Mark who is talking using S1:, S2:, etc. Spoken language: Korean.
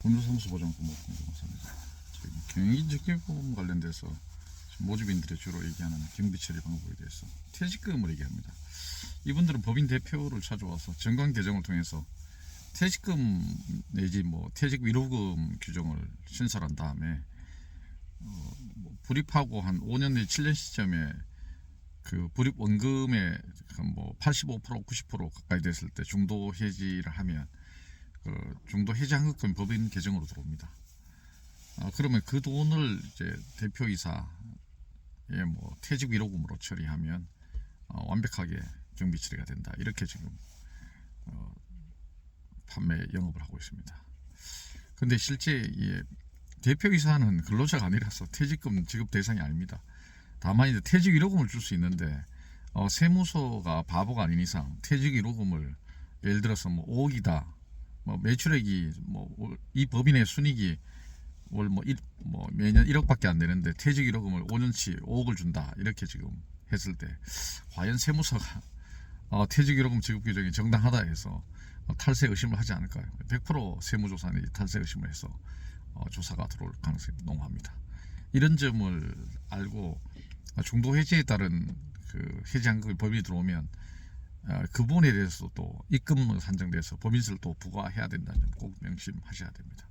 S1: 공조사무소 보장 근무 공정사입니다. 저희 경영인적개보험 관련돼서 지금 모집인들이 주로 얘기하는 경비 처리 방법에 대해서 퇴직금을 얘기합니다. 이분들은 법인 대표를 찾아와서 정관 개정을 통해서 퇴직금 내지 뭐 퇴직 위로금 규정을 신설한 다음에 어, 뭐 불입하고 한 5년 내지 7년 시점에 그 불입 원금의 뭐85% 90% 가까이 됐을 때 중도 해지를 하면 그 중도 해지한급금 법인 개정으로 들어옵니다. 아, 그러면 그 돈을 이제 대표이사의 뭐 퇴직 위로금으로 처리하면 어, 완벽하게 경비 처리가 된다. 이렇게 지금 어, 판매 영업을 하고 있습니다. 근데 실제 이 대표이사는 근로자가 아니라서 퇴직금 지급 대상이 아닙니다. 다만 이제 퇴직 위로금을 줄 수 있는데 어, 세무서가 바보가 아닌 이상 퇴직 위로금을 예를 들어서 뭐 5억이다. 뭐 매출액이 뭐 이 법인의 순이익이 월뭐 뭐 매년 1억밖에 안 되는데 퇴직 위로금을 5년치 5억을 준다. 이렇게 지금 했을 때 과연 세무서가 어, 퇴직 위로금 지급 규정이 정당하다 해서 어, 탈세 의심을 하지 않을까요? 100% 세무조사는 탈세 의심을 해서 어, 조사가 들어올 가능성이 농후합니다. 이런 점을 알고 중도 해지에 따른 그 해지 한국의 법이 들어오면 어, 그 부분에 대해서 또 입금을 산정돼서 법인세를 또 부과해야 된다는 점 꼭 명심하셔야 됩니다.